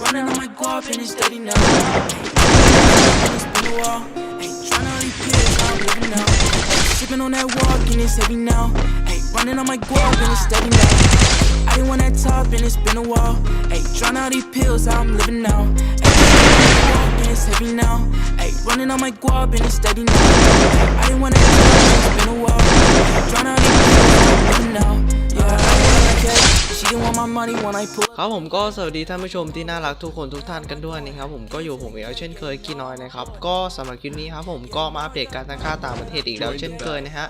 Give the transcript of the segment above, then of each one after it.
running on I'm living now. That walk and it's heavy now. Hey, running on my guap and it's steady now. I didn't want that top and it's been a while. Hey, trying out these pills, I'm living now. And it's heavy now. Ayy, running on my guap and it's steady now. I didn't wanna get it's been a while. Drown out in the now. Yeah, I don't care. That. She didn't want my money when I pull ครับผมก็สวัสดีท่านผู้ชมที่น่ารักทุกคนทุกท่านกันด้วยนะครับผมก็อยู่ผมอีกแล้วเช่นเคยกีน้อยนะครับก็สำหรับคลิปนี้ครับผมก็มาอัปเดตการตั้งค่าต่างประเทศอีกแล้วเช่นเคยนะฮะ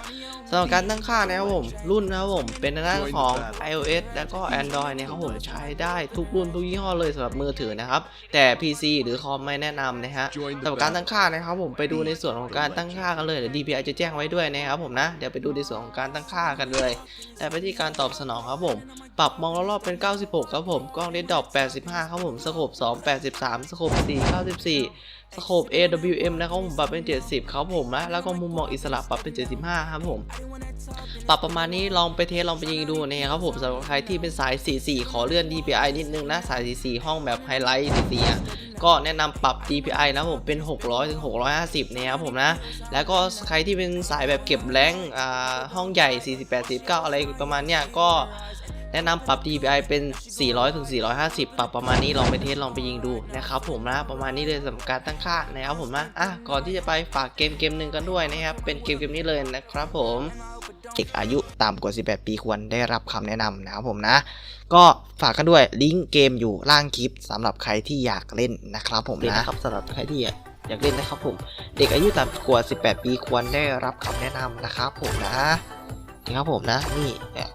สำหรับการตั้งค่านะครับผมรุ่นนะครับผมเป็นทางด้านของ iOS แล้วก็ Android เนี่ยครับผมใช้ได้ทุกรุ่นทุกยี่ห้อเลยสำหรับมือถือนะครับแต่ PC หรือคอมไม่แนะนำนะฮะสำหรับการตั้งค่านะครับผมไปดูในส่วนของการตั้งค่ากันเลยเดี๋ยว DPI จะแจ้งไว้ด้วยนะครับผมนะเดี๋ยวไปดูในส่วนของการตั้งค่ากันเลยแต่ไปที่การตอบสนองครับผมปรับมองรอบๆเป็น 96 ครับผม กล้องเลนส์ดอป85 ครับผม สโคป2 83 สโคป4 94 สโคป AWM นะครับผมปรับเป็น 70 ครับผมนะ แล้วก็มุมมองอิสระปรับเป็น 75 ครับผม ปรับประมาณนี้ลองไปเทสลองไปยิงดูนะครับผมสำหรับใครที่เป็นสาย 44 ขอเลื่อน DPI นิดนึงนะ สาย 44 ห้องแบบไฮไลท์44อะก็แนะนำปรับ DPI นะผมเป็น 600ถึง650นะครับผมนะ แล้วก็ใครที่เป็นสายแบบเก็บแรงห้องใหญ่ 48 49 อะไรประมาณเนี้ยก็ แนะนำปรับ DPI เป็น 400ถึง450 ปรับประมาณนี้ลองไปเทสลองไปยิงดูนะครับผมนะประมาณนี้เลยสำหรับการตั้งค่านะครับผมนะอะก่อนที่จะไปฝากเกมเกมหนึ่งกันด้วยนะครับเป็นเกมเกมนี้เลยนะครับผมเด็กอายุต่ำกว่า 18 ปีควรได้รับคำแนะนำนะครับผมนะ ก็ฝากกันด้วยลิงก์เกมอยู่ล่างคลิปสำหรับใครที่อยากเล่นนะครับผมนะครับสำหรับใครที่อยากเล่นนะครับผม เด็กอายุต่ำกว่า 18 ปีควรได้รับคำแนะนำนะครับผมนะ นี่ครับผมนะนี่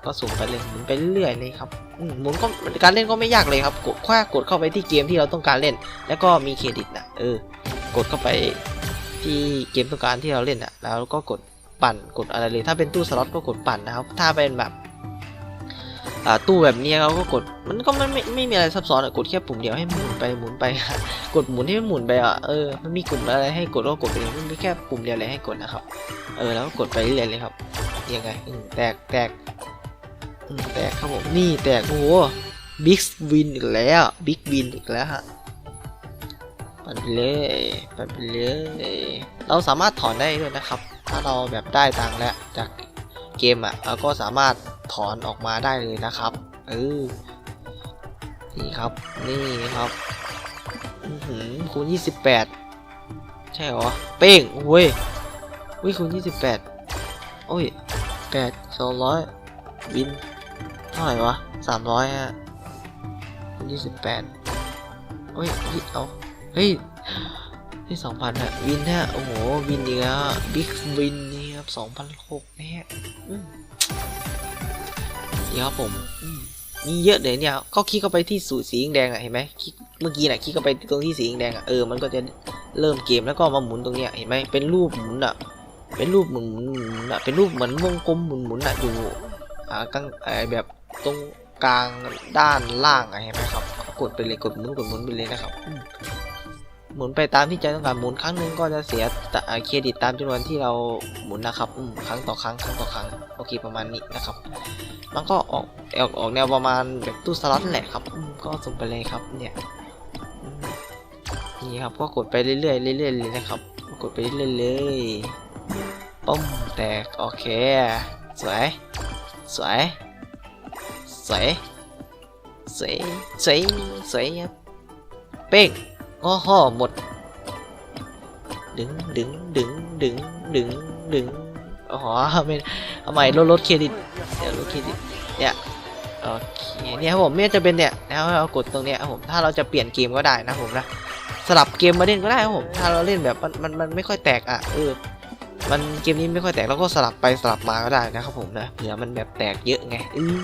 ก็สุ่มไปเลยหมุนไปเรื่อยๆเลยครับหมุนก็การเล่นก็ไม่ยากเลยครับกดแค่กดเข้าไปที่เกมที่เราต้องการเล่น แล้วก็มีเครดิตนะเออกดเข้าไปที่เกมต้องการที่เราเล่นอะ แล้วก็กดปั่นกดอะไรเลยถ้าเป็นตู้สล็อตก็กดปั่นนะครับ ถ้าเป็นแบบตู้แบบนี้เราก็กดมันก็ไม่ไม่ไม่มีอะไรซับซ้อนอะกดแค่ปุ่มเดียวให้หมุนไปหมุนไป กดหมุนให้มันหมุนไปอะเออมันมีกลุ่มอะไรให้กดก็กดไปเลยมันมีแค่ปุ่มเดียวเลยให้กดนะครับ เออแล้วก็กดไปเรื่อยๆเลยครับ ยังไงแตกแตกแตกครับผมนี่แตกโอ้โหบิ๊กวินอีกแล้วบิ๊กวินอีกแล้วฮะปั่นไปเลยปั่นไปเลยเราสามารถถอนได้ด้วยนะครับ ถ้าเราแบบได้ตังแล้วจากเกมอะเราก็สามารถถอนออกมาได้เลยนะครับเออนี่ครับนี่ครับหือคูณ28 ใช่หรอ เป้งโอ้ยอุ้ยคูณ28 โอ้ยแปดสองร้อยวินเท่าไหร่วะสามร้อยฮะยี่สิบแปดโอ้ยเฮ้ยเอาเฮ้ยที่สองพันฮะวินฮะโอ้โหวินอีกแล้วบิ๊กวินนี่ครับสองพันหกนี่ฮะอืมนี่ครับผมมมีเยอะเลยเนี่ยก็คลิกเข้าไปที่สูตรสีแดงอะเห็นไหมคลิกเมื่อกี้น่ะคลิกเข้าไปตรงที่สีแดงอะเออมันก็จะเริ่มเกมแล้วก็มาหมุนตรงเนี้ยเห็นไหมเป็นรูปหมุนอะ เป็นรูปหมุนหมุนนะเป็นรูปเหมือนวงกลมหมุนหมุนอะอยู่อ่ากลางไอแบบตรงกลางด้านล่างอะเห็นไหมครับกดไปเลยกดหมุนกดหมุนไปเลยนะครับหมุนไปตามที่ใจต้องการหมุนครั้งหนึ่งก็จะเสียตะอ่าเครดิตตามจำนวนที่เราหมุนนะครับอืมครั้งต่อครั้งครั้งต่อครั้งโอเคประมาณนี้นะครับ มันก็ออกออกออกแนวประมาณแบบตู้สล็อตแหละครับอืมก็ส่งไปเลยครับเนี่ยนี่ครับก็กดไปเรื่อยๆเรื่อยๆเลยนะครับ กดไปเรื่อยๆเลย ปุ้มแตก โอเค สวย สวย สวย สวย สวย สวยครับ เป้งโอ้โหหมด ดึงดึงดึงดึงดึงดึงอ๋อไม่เอาใหม่ลดลดเครดิต เดี๋ยวลดเครดิต เนี่ยโอเคเนี่ยครับผมเนี่ยจะเป็นเนี่ยนะครับเรากดตรงเนี้ยครับผมถ้าเราจะเปลี่ยนเกมก็ได้นะผมนะสลับเกมมาเล่นก็ได้ครับผมถ้าเราเล่นแบบมันมันมันไม่ค่อยแตกอะเออ มันเกมนี้ไม่ค่อยแตกเราก็สลับไปสลับมาก็ได้นะครับผมนะเผื่อมันแบบแตกเยอะไงอือ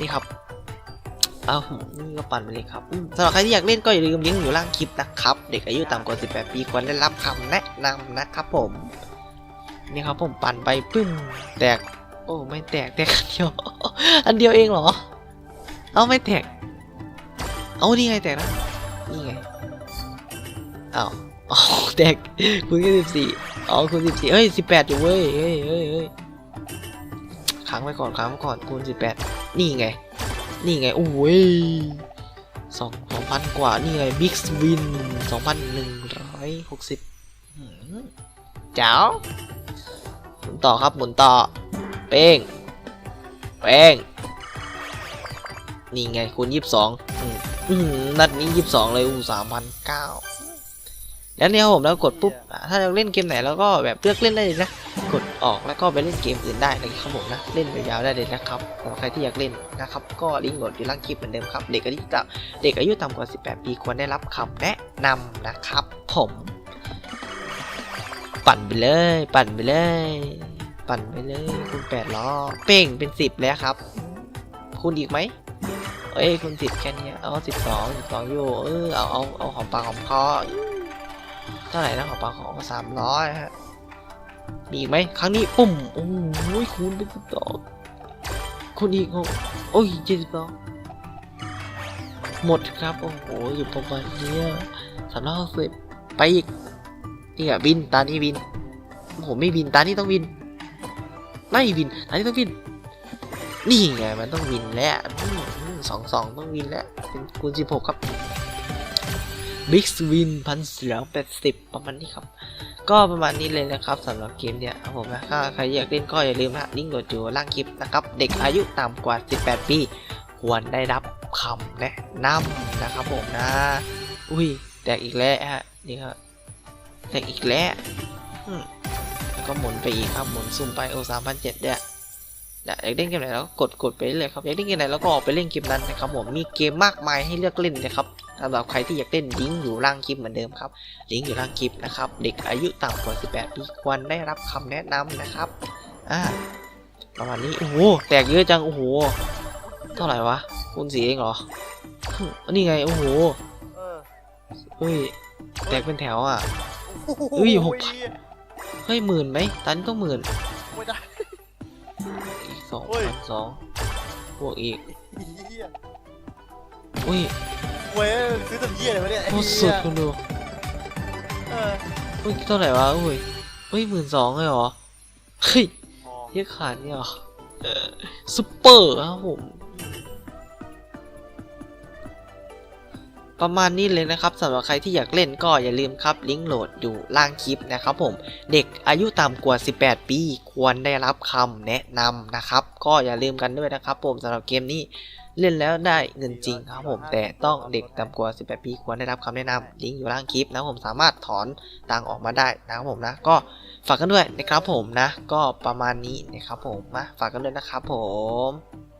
นี่ครับเอานี่ก็ปั่นไปเลยครับสำหรับใครที่อยากเล่นก็อย่าลืมลิงก์อยู่ล่างคลิปนะครับ เด็กอายุต่ำกว่า 18 ปีควรได้รับคำแนะนำนะครับผม นี่ครับผมปั่นไปปึ้มแตก โอ้ไม่แตกแตกอันเดียว อันเดียวเองเหรอ เอาไม่แตก เอานี่ไงแตกนะ นี่ไงอ้าวอ๋อแตกคุณแค่สิบสี่ อ๋อคูณสิบสี่เอ้ยสิบแปดอยู่เว้ยเฮ้ยเฮ้ยเฮ้ยค้างไว้ก่อนค้างไว้ก่อนคูณสิบแปดนี่ไง นี่ไงโอ้ยสองสองพันกว่า นี่ไงบิ๊กวินสองพันหนึ่งร้อยหกสิบเจ้าหมุนต่อครับหมุนต่อ เป้ง เป้ง นี่ไงคูณยี่สิบสองนัดนี้ยี่สิบสองเลยอู้สามพันเก้า แล้วเนี่ยครับผมแล้วกดปุ๊บอะถ้าเราเล่นเกมไหนแล้วก็แบบเลือกเล่นได้เลยนะกดออกแล้วก็ไปเล่นเกมอื่นได้นะครับผมนะเล่นยาวๆได้เลยนะครับสำหรับใครที่อยากเล่นนะครับก็ลิงก์โหลดอยู่ล่างคลิปเหมือนเดิมครับเด็กอายุต่ำเด็กอายุต่ำกว่า 18 ปีควรได้รับคำแนะนำนะครับ ผม ปั่นไปเลย ปั่นไปเลย ปั่นไปเลยคูณ8ล้อเป้งเป็น10แล้วครับคูณอีกไหมเอ้ยคูณ10แค่เนี้ยเอา12 12อยู่เออเอาเอาเอาหอมปากหอมคอ เท่าไหร่นะหอมปากหอมสามร้อยฮะ มีอีกไหมครั้งนี้ปุ่มโอ้ยคูณเป็นสิบสองคูณอีกโอ้โอ้ยเจ็ดสิบสองหมดครับ โอ้โห อยู่ประมาณเนี้ยสามร้อยหกสิบไปอีกนี่อะบิน ตานี้บิน โอ้โห ไม่บิน ตานี้ต้องบิน ไม่บิน ตานี้ต้องบิน นี่ไง มันต้องบินแล้วสองสองต้องบินแล้ว เป็นคูณสิบหกครับ บิ๊กวินพันเสือแปดสิบประมาณนี้ครับ ก็ประมาณนี้เลยนะครับสำหรับเกมเนี่ยครับผมนะถ้าใครอยากเล่นก็อย่าลืมนะลิงก์โหลดอยู่ล่างคลิปนะครับ เด็กอายุต่ำกว่า 18 ปีควรได้รับคำแนะนำนะครับผมนะ อุ้ยแตกอีกแล้วฮะนี่ครับแตกอีกแล้วก็หมุนไปอีกครับหมุนซุ่มไปโอสามพันเจ็ดเนี่ยอยากเล่นเกมไหนแล้วก็กดกดไปเรื่อยครับอยากเล่นเกมไหนแล้วก็ออกไปเล่นเกมนั้นนะครับผมมีเกมมากมายให้เลือกเล่นนะครับ สำหรับใครที่อยากเล่นลิงก์อยู่ล่างคลิปเหมือนเดิมครับลิงก์อยู่ล่างคลิปนะครับ เด็กอายุต่ำกว่า 18 ปีควรได้รับคำแนะนำนะครับอ่าประมาณนี้โอ้โหแตกเยอะจังโอ้โหเท่าไหร่วะคูณสีเองเหรอฮึนี่ไงโอ้โหเออเฮ้ยแตกเป็นแถวอะโอ้โอุ้ยหกพันเฮ้ยหมื่นไหมตันต้องหมื่นไม่ได้อีกสองเฮ้ยพันสองบวกอีกเหี้ยอุ้ย เว้ยซื้อตัวเหี้ยเลยวะเนี่ยโคตรสุดคุณดูเออเฮ้ยเท่าไหร่วะอุ้ยเฮ้ยหมื่นสองเลยเหรอ เฮ้ยมองเยอะขาดเนี่ยเหรอเออซุปเปอร์ครับผม ประมาณนี้เลยนะครับสำหรับใครที่อยากเล่นก็อย่าลืมครับ ลิงก์โหลดอยู่ล่างคลิปนะครับผม เด็กอายุต่ำกว่า 18 ปี ควรได้รับคำแนะนำนะครับ ก็อย่าลืมกันด้วยนะครับผมสำหรับเกมนี้ เล่นแล้วได้เงินจริงครับผมแต่ต้องเด็กต่ำกว่า 18 ปีควรได้รับคำแนะนำลิงก์อยู่ล่างคลิปนะผมสามารถถอนตังออกมาได้นะครับผมนะก็ฝากกันด้วยนะครับผมนะ ก็ประมาณนี้นะครับผมมาฝากกันด้วยนะครับผม